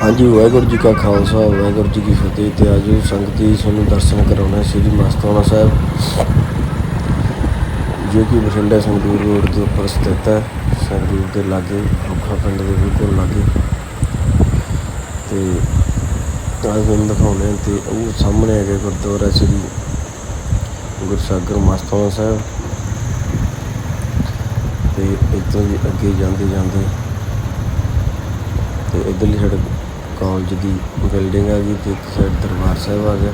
ਹਾਂਜੀ, ਵਾਹਿਗੁਰੂ ਜੀ ਕਾ ਖਾਲਸਾ, ਵਾਹਿਗੁਰੂ ਜੀ ਕੀ ਫਤਿਹ ਤੇ ਆਜੋ ਸੰਗਤੀ ਤੁਹਾਨੂੰ ਦਰਸ਼ਨ ਕਰਾਉਣਾ ਸ੍ਰੀ ਮਸਤਾਨਾ ਸਾਹਿਬ, ਜੋ ਕਿ ਬਠਿੰਡਾ ਸੰਗਰੂਰ ਰੋਡ ਦੇ ਉੱਪਰ ਸਥਿਤ ਹੈ। ਸੰਗਰੂਰ ਦੇ ਲਾਗੇ ਔਖਾ ਪਿੰਡ ਦੇ ਬਿਲਕੁਲ ਲਾਗੇ। ਤੇ ਅੱਜ ਤੁਹਾਨੂੰ ਦਿਖਾਉਣੇ ਤੇ ਉਹ ਸਾਹਮਣੇ ਹੈਗਾ ਗੁਰਦੁਆਰਾ ਸ੍ਰੀ ਗੁਰਸਾਗਰ ਮਸਤਾਨਾ ਸਾਹਿਬ। ਤੇ ਇੱਥੋਂ ਜੀ ਅੱਗੇ ਜਾਂਦੇ ਜਾਂਦੇ ਤੇ ਇਧਰਲੀ ਸੜਕ ਕਾਲਜ ਦੀ ਬਿਲਡਿੰਗ ਆ ਗਈ ਤੇ ਇੱਕ ਸਾਈਡ ਦਰਬਾਰ ਸਾਹਿਬ ਆ ਗਿਆ।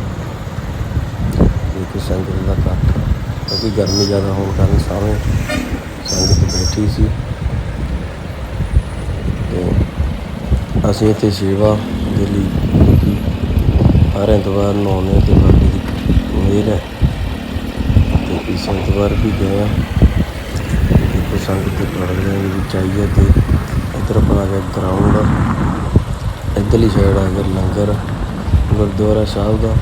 ਇੱਕ ਸੰਗਤ ਦਾ ਇਕੱਠ। ਕਿਉਂਕਿ ਗਰਮੀ ਜ਼ਿਆਦਾ ਹੋਣ ਕਾਰਨ ਸਾਰੇ ਸੰਗਤ ਬੈਠੀ ਸੀ। ਤੇ ਅਸੀਂ ਇੱਥੇ ਸੇਵਾ ਦੇ ਲਈ ਕਿਉਂਕਿ ਹਰ ਐਤਵਾਰ ਨਹਾਉਂਦੇ ਤੇ ਬਾਬੇ ਦੀ ਮਿਹਰ ਹੈ। ਤੇ ਇਸ ਐਤਵਾਰ ਵੀ ਗਏ ਆ ਦੇਖੋ ਸੰਗਤ ਦੇ ਪ੍ਰੋਗਰਾਮ ਦੇ ਵਿੱਚ ਆਈ ਹੈ ਤੇ ਇੱਧਰ ਆਪਣਾ ਗਿਆ ਗਰਾਊਂਡ ਇੱਧਰਲੀ ਸਾਈਡ ਆ ਗਿਆ ਲੰਗਰ, ਗੁਰਦੁਆਰਾ ਸਾਹਿਬ ਦਾ।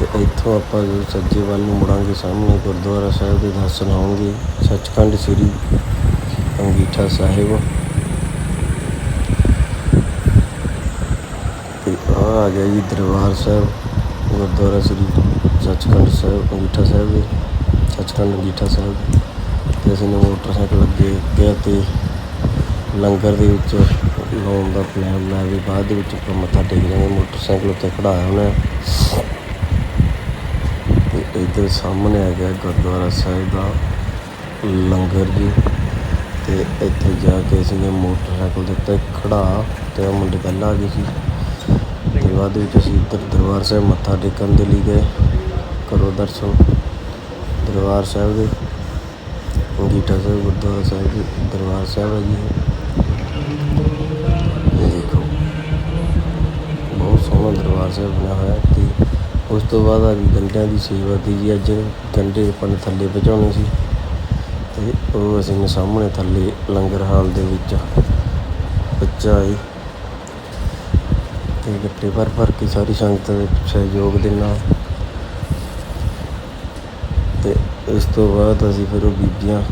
ਤੇ ਇੱਥੋਂ ਆਪਾਂ ਸੱਜੇ ਵੱਲ ਨੂੰ ਮੁੜਾਂਗੇ ਸਾਹਮਣੇ, ਗੁਰਦੁਆਰਾ ਸਾਹਿਬ ਦੇ ਦਰਸ਼ਨ ਹੋਣਗੇ। ਸੱਚਖੰਡ ਸ੍ਰੀ ਅੰਗੀਠਾ ਸਾਹਿਬ। ਤੇ ਆ ਆ ਗਿਆ ਜੀ ਦਰਬਾਰ ਸਾਹਿਬ, ਗੁਰਦੁਆਰਾ ਸ੍ਰੀ ਸੱਚਖੰਡ ਸਾਹਿਬ, ਅੰਗੀਠਾ ਸਾਹਿਬ ਦੇ। ਸੱਚਖੰਡ ਅੰਗੀਠਾ ਸਾਹਿਬ ਤੇ ਅਸੀਂ ਨੇ ਮੋਟਰਸਾਈਕਲ ਅੱਗੇ ਗਿਆ ਤੇ ਲੰਗਰ ਦੇ ਵਿੱਚ ਲਾਉਣ ਦਾ ਪਲਾਨ ਲੈ ਵੀ ਬਾਅਦ ਦੇ ਵਿੱਚ ਆਪਾਂ ਮੱਥਾ ਟੇਕ ਜਾਵਾਂਗੇ ਮੋਟਰਸਾਈਕਲ ਉੱਤੇ ਖੜਾਇਆ ਉਹਨੇ। ਤੇ ਇੱਧਰ ਸਾਹਮਣੇ ਆ ਗਿਆ ਗੁਰਦੁਆਰਾ ਸਾਹਿਬ ਦਾ ਲੰਗਰ ਜੀ। ਤੇ ਇੱਥੇ ਜਾ ਕੇ ਅਸੀਂ ਨੇ ਮੋਟਰਸਾਈਕਲ ਦੇ ਉੱਤੇ ਖੜਾ ਤੇ ਉਹ ਮੁੰਡੇ ਪਹਿਲਾਂ ਆ ਗਏ ਸੀ। ਤੇ ਬਾਅਦ ਵਿੱਚ ਅਸੀਂ ਇੱਧਰ ਦਰਬਾਰ ਸਾਹਿਬ ਮੱਥਾ ਟੇਕਣ ਦੇ ਲਈ ਗਏ। ਕਰੋ ਦਰਸ਼ਨ। ਦਰਬਾਰ ਸਾਹਿਬ ਦੇ ਅੰਗੀਠਾ ਸਾਹਿਬ, ਗੁਰਦੁਆਰਾ ਸਾਹਿਬ ਦੇ ਦਰਬਾਰ ਸਾਹਿਬ ਹੈ ਜੀ। ਸਾਹਿਬ ਬਣਿਆ ਉਸ ਤੋਂ ਬਾਅਦ ਆ ਗਈ ਗੰਡਿਆਂ ਦੀ ਸੇਵਾ ਦੀ ਜੀ। ਅੱਜ ਗੰਢੇ ਆਪਾਂ ਨੇ ਥੱਲੇ ਪਹੁੰਚਾਉਣੇ ਸੀ ਅਤੇ ਉਹ ਅਸੀਂ ਸਾਹਮਣੇ ਥੱਲੇ ਲੰਗਰ ਹਾਲ ਦੇ ਵਿੱਚ ਬੱਚਾ ਪਹੁੰਚਾਏ ਅਤੇ ਗੱਟੇ ਭਰ ਭਰ ਕੇ ਸਾਰੀ ਸੰਗਤ ਦੇ ਸਹਿਯੋਗ ਦੇ ਨਾਲ। ਅਤੇ ਇਸ ਤੋਂ ਬਾਅਦ ਅਸੀਂ ਫਿਰ ਉਹ ਬੀਬੀਆਂ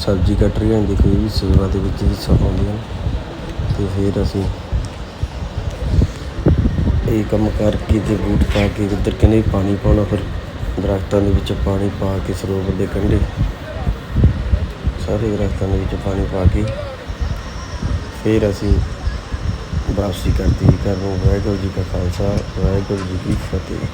ਸਬਜ਼ੀ ਕੱਟ ਰਹੀਆਂ ਹੁੰਦੀ ਕੋਈ ਵੀ ਸੇਵਾ ਦੇ ਵਿੱਚ ਹਿੱਸਾ ਪਾਉਂਦੀਆਂ ਨੇ। ਫਿਰ ਅਸੀਂ ਇਹ ਕੰਮ ਕਰਕੇ ਤੇ ਬੂਟ ਪਾ ਕੇ ਉੱਧਰ ਕਹਿੰਦੇ ਵੀ ਪਾਣੀ ਪਾਉਣਾ, ਫਿਰ ਦਰਖਤਾਂ ਦੇ ਵਿੱਚ ਪਾਣੀ ਪਾ ਕੇ ਸਰੋਵਰ ਦੇ ਕੰਢੇ। ਸਾਰੇ ਦਰਖਤਾਂ ਦੇ ਵਿੱਚ ਪਾਣੀ ਪਾ ਕੇ ਫਿਰ ਅਸੀਂ ਵਾਪਸੀ ਕਰਦੀ ਨੂੰ। ਵਾਹਿਗੁਰੂ ਜੀ ਕਾ ਖਾਲਸਾ, ਵਾਹਿਗੁਰੂ ਜੀ ਕੀ ਫਤਿਹ।